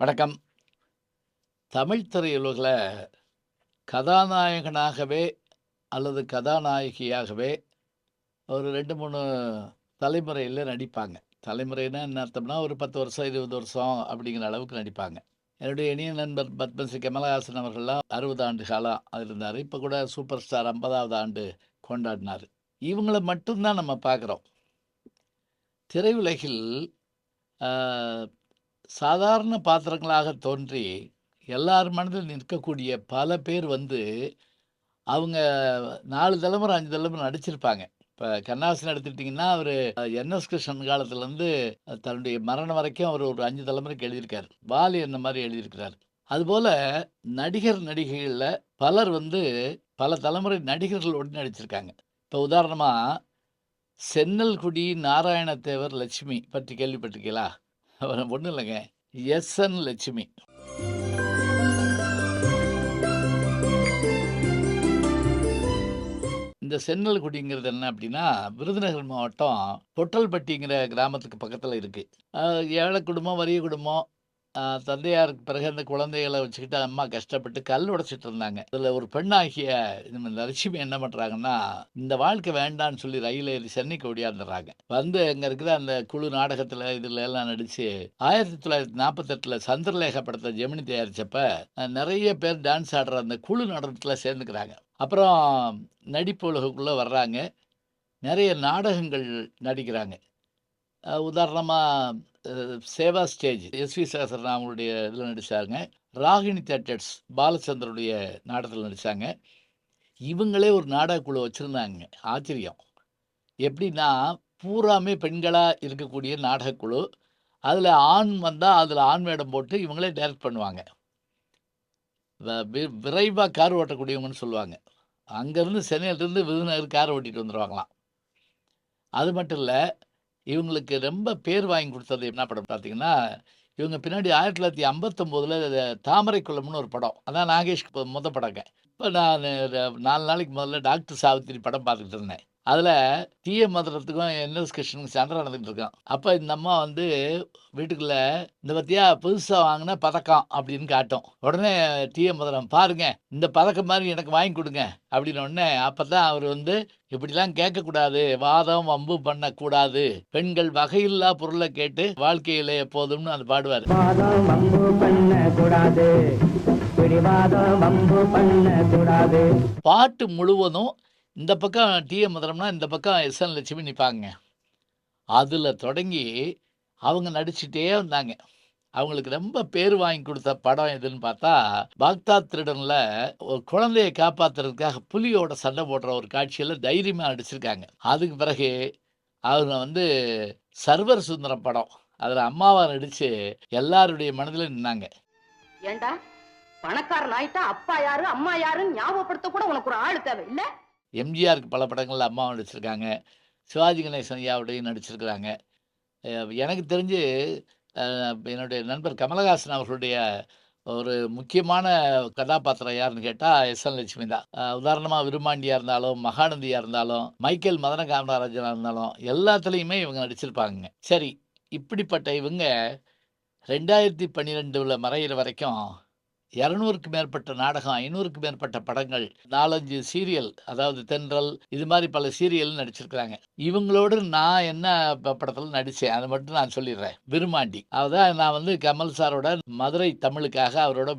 வணக்கம். தமிழ் திரையுலகில் கதாநாயகனாகவே அல்லது கதாநாயகியாகவே ஒரு ரெண்டு மூணு தலைமுறையில் நடிப்பாங்க. தலைமுறைன்னா என்ன அர்த்தம்னா, ஒரு 10 வருஷம், 20 வருஷம் அப்படிங்கிற அளவுக்கு நடிப்பாங்க. என்னுடைய இனிய நண்பர் பத்மஸ்ரீ கமலஹாசன் அவர்கள்லாம் 60 ஆண்டு காலம் இருந்தார் இப்போ கூட சூப்பர் ஸ்டார் 50வது ஆண்டு கொண்டாடினாரு. இவங்களை மட்டும்தான் நம்ம பார்க்குறோம். திரையுலகில் சாதாரண பாத்திரங்களாக தோன்றி, எல்லார் மனதில் நிற்கக்கூடிய பல பேர் வந்து, அவங்க நாலு தலைமுறை, அஞ்சு தலைமுறை நடிச்சிருப்பாங்க. இப்போ கண்ணாசன் எடுத்துக்கிட்டிங்கன்னா அவர் என்.எஸ். கிருஷ்ணன் காலத்துலேருந்து தன்னுடைய மரணம் வரைக்கும் அவர் ஒரு அஞ்சு தலைமுறைக்கு எழுதியிருக்கார் வாலி அந்த மாதிரி எழுதியிருக்கிறாரு. அதுபோல் நடிகர், நடிகைகளில் பலர் வந்து பல தலைமுறை நடிகர்களோடு நடிச்சிருக்காங்க. இப்போ உதாரணமாக சென்னல்குடி நாராயணத்தேவர் லட்சுமி பற்றி கேள்விப்பட்டிருக்கீங்களா? ஹலோ ஒன்றும் இல்லைங்க எஸ்.என். லட்சுமி. இந்த சென்னல்குடிங்கிறது என்ன அப்படின்னா, விருதுநகர் மாவட்டம் பொட்டல்பட்டிங்கிற கிராமத்துக்கு பக்கத்தில் இருக்குது ஏழை குடும்பம், வறிய குடும்பம். தந்தையார் தந்தையாருக்கு பிறகு அந்த குழந்தைகளை வச்சுக்கிட்டு அம்மா கஷ்டப்பட்டு கல் உடைச்சிட்டு இருந்தாங்க. அதுல ஒரு பெண்ணாகிய இந்த லட்சுமி என்ன பண்ணுறாங்கன்னா இந்த வாழ்க்கை வேண்டான்னு சொல்லி ரயில் ஏறி சென்னைக்கு ஓடியாந்துர்றாங்க. வந்து அங்கே இருக்கிற அந்த குழு நாடகத்தில் இதில் எல்லாம் நடித்து ஆயிரத்தி தொள்ளாயிரத்தி நாற்பத்தெட்டில் சந்திரலேகா படத்தை ஜெமினி தயாரித்தப்ப நிறைய பேர் டான்ஸ் ஆடுற அந்த குழு நாடகத்தில் சேர்ந்துக்கிறாங்க. அப்புறம் நடிப்பு உலகுக்குள்ளே வர்றாங்க. நிறைய நாடகங்கள் நடிக்கிறாங்க. உதாரணமாக சேவா ஸ்டேஜ் எஸ்.வி. சேகர்ராமன் அவங்களுடைய இதில் நடிச்சாங்க. ராகினி தேட்டர்ஸ் பாலச்சந்தருடைய நாடகத்தில் நடித்தாங்க இவங்களே ஒரு நாடக குழு வச்சுருந்தாங்க ஆச்சரியம். எப்படின்னா, பூராமே பெண்களாக இருக்கக்கூடிய நாடகக்குழு. அதில் ஆண் வந்தால் அதில் ஆண் வேடம் போட்டு இவங்களே டைரக்ட் பண்ணுவாங்க. விரைவாக வி கார் ஓட்டக்கூடியவங்கன்னு சொல்லுவாங்க. அங்கேருந்து சென்னையிலேருந்து விருதுநகர் கார் ஓட்டிகிட்டு வந்துருவாங்களாம். அது மட்டும் இல்லை இவங்களுக்கு ரொம்ப பேர் வாங்கி கொடுத்தது என்ன படம் பார்த்தீங்கன்னா, இவங்க பின்னாடி 1959ல தாமரை குளம்னு ஒரு படம். அதான் நாகேஷ்க்கு முத படங்க. இப்போ நான் நாலு நாளைக்கு முதல்ல டாக்டர் சாவித்திரி படம் பார்த்துக்கிட்டு இருந்தேன். அதுல டி.எம். மதுரத்துக்கும், என்.எஸ். கிருஷ்ணனுக்கும் சண்டை நடந்துட்டு இருக்கும். அப்ப இந்த அம்மா வந்து வீட்டுக்குள்ள, "இந்த பாத்தியா புதுசா வாங்குன பதக்கம்" அப்படின்னு காட்டும். உடனே டி.எம். மதுரம், "பாருங்க, இந்த பதக்கம் மாரி எனக்கு வாங்கி குடுங்க" அப்படின்ன உடனே, அப்பதான் அவரு வந்து, "இப்படிலாம் கேட்கக்கூடாது. வாதம், வம்பு பண்ணக்கூடாது. பெண்கள் வகையில்லா பொருள கேட்டு வாழ்க்கையில எப்போதும்னு" அது பாடுவாரு. வாதம் வம்பு பண்ணக்கூடாது பாட்டு முழுவதும் இந்த பக்கம் டி.எம். மதுரம்னா, இந்த பக்கம் எஸ்.என். லட்சுமி நிற்பாங்க அதில் தொடங்கி அவங்க நடிச்சுட்டே வந்தாங்க. அவங்களுக்கு ரொம்ப பேர் வாங்கி கொடுத்த படம் எதுன்னு பார்த்தா, பாக்தாத் திருடனில் ஒரு குழந்தையை காப்பாத்துறதுக்காக புலியோட சண்டை போடுற ஒரு காட்சியில் தைரியமாக நடிச்சிருக்காங்க. அதுக்கு பிறகு அவங்க வந்து சர்வர் சுந்தரம் படம். அதில் அம்மாவை நடித்து எல்லாருடைய மனதில் நின்னாங்க. ஏண்டா பணக்காரன் ஆயிட்டா அப்பா யாரு அம்மா யாருன்னு ஞாபகப்படுத்த கூட உனக்கு ஒரு ஆள் தேவை இல்லை எம்.ஜி.ஆருக்கு பல படங்களில் அம்மாவும் நடிச்சிருக்காங்க. சிவாஜி கணேசன் ஐயாவுடையும் நடிச்சிருக்கிறாங்க. எனக்கு தெரிஞ்சு என்னுடைய நண்பர் கமலஹாசன் அவர்களுடைய ஒரு முக்கியமான கதாபாத்திரம் யாருன்னு கேட்டா, எஸ்.என். லட்சுமி தான். உதாரணமாக விருமாண்டியாக இருந்தாலும், மகாநந்தியாக இருந்தாலும், மைக்கேல் மதன காமராஜனாக இருந்தாலும், எல்லாத்துலேயுமே இவங்க நடிச்சிருப்பாங்க சரி, இப்படிப்பட்ட இவங்க 2012ல மறையிற வரைக்கும் 200க்கு மேற்பட்ட நாடகம், 500க்கு மேற்பட்ட படங்கள், 4, 5 சீரியல் அதாவது தென்றல் இது மாதிரி பல சீரியல் நடிச்சிருக்கிறாங்க. இவங்களோடு நான் என்ன படத்தில் நடித்தேன் அதை மட்டும் நான் சொல்லிடுறேன். விருமாண்டி. அதான் நான் வந்து கமல் சாரோட மதுரை தமிழுக்காக அவரோட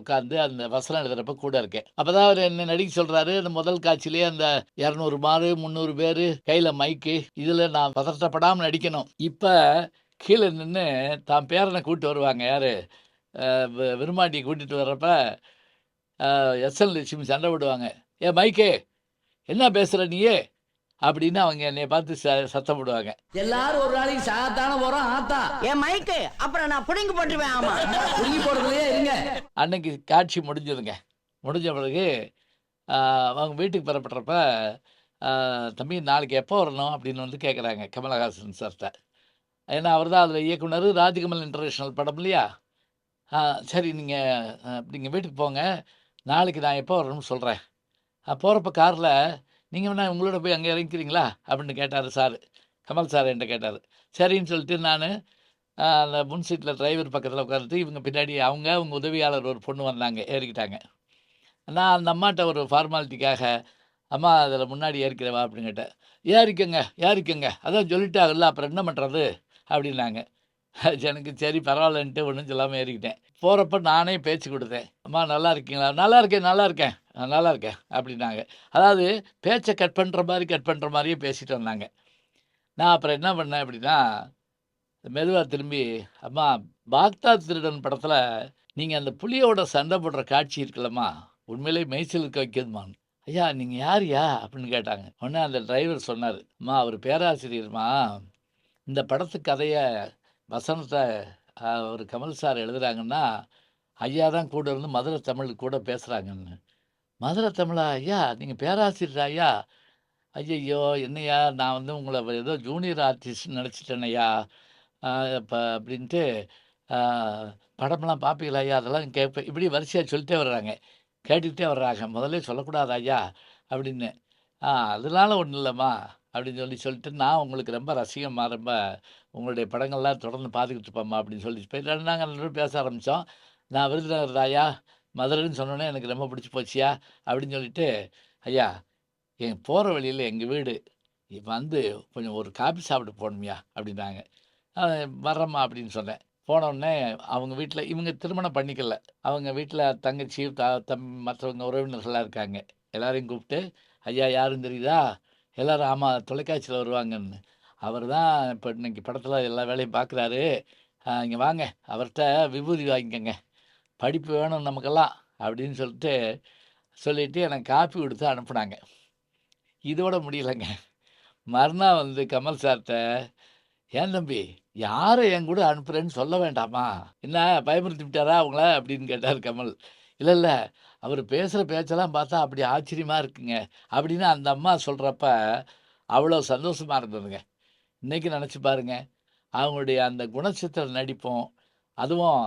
உட்காந்து அந்த வசனம் எழுதுறப்ப கூட இருக்கேன். அப்பதான் அவர் என்ன நடிக்க சொல்கிறாரு அந்த முதல் காட்சியிலேயே அந்த இரநூறு மாறு முந்நூறு பேர் கையில் மைக்கு. இதில் நான் பதற்றப்படாமல் நடிக்கணும். இப்போ கீழே நின்று தான் பேரனை கூப்பிட்டு வருவாங்க. யார் விருமாண்டிய கூட்டிட்டு வர்றப்ப, அ எஸ்.என். லட்சுமி சண்டை போடுவாங்க. "ஏய் மைக்கே, என்ன பேசுற நீயு?" அப்படின்னு அவங்க என்னைய பார்த்து ச சத்தம் போடுவாங்க. எல்லாரும் ஒரு நாளைக்கு சாத்தான போறோம் ஆத்தா என் மைக்கு அப்புறம் நான் புடிங்கி போட்டுருவேன் ஆமா புடுங்கி போடுறதுலயே இருங்க அன்னைக்கு காட்சி முடிஞ்சதுங்க. முடிஞ்ச பிறகு அவங்க வீட்டுக்கு பெறப்படுறப்ப, அ "தம்பி நாளைக்கு எப்போ வரணும்?" அப்படின்னு வந்து கேட்குறாங்க கமலஹாசன் சார்ட்ட. ஏன்னா அவர் தான் அதுல இயக்குனரு. ராஜ்கமல் இன்டர்நேஷனல் படம் இல்லையா? "ஆ சரி நீங்கள் நீங்கள் வீட்டுக்கு போங்க. நாளைக்கு நான் எப்போ வரணும்னு சொல்கிறேன் போகிறப்ப காரில் நீங்கள் "நீங்க வேணா உங்களோட போய் அங்கே இறங்கிக்கிறீங்களா?" அப்படின்னு கேட்டார் சார். கமல் சார் என்கிட்ட கேட்டார். சரின்னு சொல்லிட்டு நான் அந்த முன் சீட்டில் டிரைவர் பக்கத்தில் உட்காந்துட்டு இவங்க பின்னாடி அவங்க அவங்க உதவியாளர் ஒரு பொண்ணு வந்தாங்க ஏறிக்கிட்டாங்க. நான் அந்த அம்மாட்ட ஒரு ஃபார்மாலிட்டிக்காக அம்மா அதில் முன்னாடி ஏறிக்கிறவா அப்படின்னு கேட்டேன். ஏறிக்கங்க ஏறிக்கங்க. அதான் சொல்லிட்டாங்கல்ல அப்புறம் என்ன பண்ணுறது அப்படின்னாங்க. எனக்கு சரி பரவாயில்லன்ட்டு ஒன்றும் சொல்லாமல் ஏறிக்கிட்டேன். போகிறப்ப நானே பேச்சு கொடுத்தேன். அம்மா நல்லா இருக்கீங்களா? நல்லா இருக்கேன் நல்லா இருக்கேன். நல்லா இருக்கேன். அப்படின்னாங்க. அதாவது பேச்சை கட் பண்ணுற மாதிரி கட் பண்ணுற மாதிரியே பேசிட்டு வந்தாங்க. நான் அப்புறம் என்ன பண்ணேன் அப்படின்னா மெதுவாக திரும்பி அம்மா பாக்தாத் திருடன் படத்தில் நீங்கள் அந்த புலியோட சண்டை போடுற காட்சி இருக்கலம்மா உண்மையிலே மெய்ச்சலுக்கு வைக்கிறதுமான் ஐயா நீங்கள் யார்யா அப்படின்னு கேட்டாங்க. உடனே அந்த டிரைவர் சொன்னார். அம்மா அவர் பேராசிரியர்மா இந்த படத்து கதையை வசனத்தை ஒரு கமல் சார் எழுதுறாங்கன்னா ஐயா தான் கூட இருந்து மதுரை தமிழ் கூட பேசுகிறாங்கன்னு மதுரை தமிழா ஐயா? நீங்கள் பேராசிரியர் ஐயா? ஐயையோ என்னையா? நான் வந்து உங்களை ஏதோ ஜூனியர் ஆர்டிஸ்ட் நினச்சிட்டேனையா இப்போ அப்படின்ட்டு படமெல்லாம் பார்ப்பீங்களா ஐயா? அதெல்லாம் கேட்பேன் இப்படி வரிசையாக சொல்லிட்டே வர்றாங்க. கேட்டுக்கிட்டே வர்றாங்க. முதல்ல சொல்லக்கூடாது ஐயா அப்படின்னு. ஆ அதனால ஒன்றும் இல்லைம்மா. அப்படின்னு சொல்லி சொல்லிட்டு நான் உங்களுக்கு ரொம்ப ரசிகமாக ரொம்ப உங்களுடைய படங்கள்லாம் தொடர்ந்து பார்த்துக்கிட்டு இருப்போம்மா அப்படின்னு சொல்லி போய் நாங்கள் ரெண்டு பேச ஆரம்பித்தோம் நான் விருதுநகர் ராயா மதுரைன்னு சொன்னோன்னே எனக்கு ரொம்ப பிடிச்சி போச்சியா அப்படின்னு சொல்லிட்டு ஐயா என் போகிற வழியில் எங்கள் வீடு வந்து கொஞ்சம் ஒரு காபி சாப்பிட்டு போகணும்யா அப்படின்னாங்க. வர்றம்மா அப்படின்னு சொன்னேன். போனோடனே அவங்க வீட்டில் இவங்க திருமணம் பண்ணிக்கல. அவங்க வீட்டில் தங்கச்சி த தம் மற்றவங்க உறவினர்களாக இருக்காங்க. எல்லாரையும் கூப்பிட்டு ஐயா யாரும் தெரியுதா? எல்லோரும் ஆமாம் தொலைக்காட்சியில் வருவாங்கன்னு. அவர் தான் இப்போ இன்னைக்கு படத்தில் எல்லா வேலையும் பார்க்குறாரு இங்கே வாங்க. அவர்கிட்ட விபூதி வாங்கிக்கோங்க. படிப்பு வேணும் நமக்கெல்லாம் அப்படின்னு சொல்லிட்டு சொல்லிட்டு எனக்கு காப்பி கொடுத்து அனுப்புனாங்க. இதோட முடியலைங்க. மறுநாள் வந்து கமல் சார்கிட்ட ஏன் தம்பி யாரை என் கூட அனுப்புகிறேன்னு சொல்ல வேண்டாமா? என்ன பயமுறுத்தி விட்டாரா அவங்கள அப்படின்னு கேட்டார் கமல். இல்லை இல்லை. அவர் பேசுகிற பேச்செல்லாம் பார்த்தா அப்படி ஆச்சரியமாக இருக்குங்க. அப்படின்னு அந்த அம்மா சொல்கிறப்ப அவ்வளோ சந்தோஷமாக இருந்ததுங்க. இன்றைக்கி நினச்சி பாருங்க. அவங்களுடைய அந்த குணச்சித்திர நடிப்போம் அதுவும்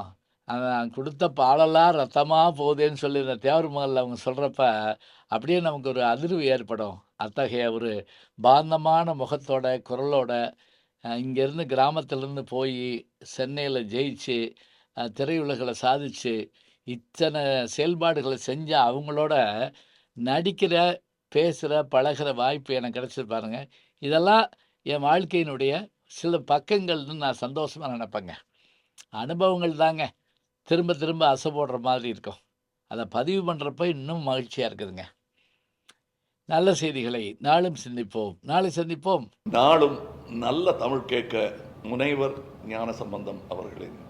கொடுத்த பாலெல்லாம் ரத்தமாக போகுதேன்னு சொல்லி இந்த தேவர் மகளில் அவங்க சொல்கிறப்ப அப்படியே நமக்கு ஒரு அதிர்வு ஏற்படும். அத்தகைய ஒரு பாந்தமான முகத்தோட குரலோட இங்கேருந்து கிராமத்திலேருந்து போய் சென்னையில் ஜெயிச்சு திரையுலகில் சாதிச்சு இத்தனை செயல்பாடுகளை செஞ்ச அவங்களோட நடிக்கிற பேசுகிற பழகுற வாய்ப்பு எனக்கு கிடச்சி பாருங்கள் இதெல்லாம் என் வாழ்க்கையினுடைய சில பக்கங்கள்னு நான் சந்தோஷமாக நினைப்பேங்க. அனுபவங்கள் தாங்க. திரும்ப திரும்ப அசை போடுற மாதிரி இருக்கும். அதை பதிவு பண்ணுறப்ப இன்னும் மகிழ்ச்சியாக இருக்குதுங்க. நல்ல செய்திகளை நாளும் சிந்திப்போம். நாளை சந்திப்போம். நாளும் நல்ல தமிழ் கேட்க முனைவர் ஞான சம்பந்தம் அவர்களின்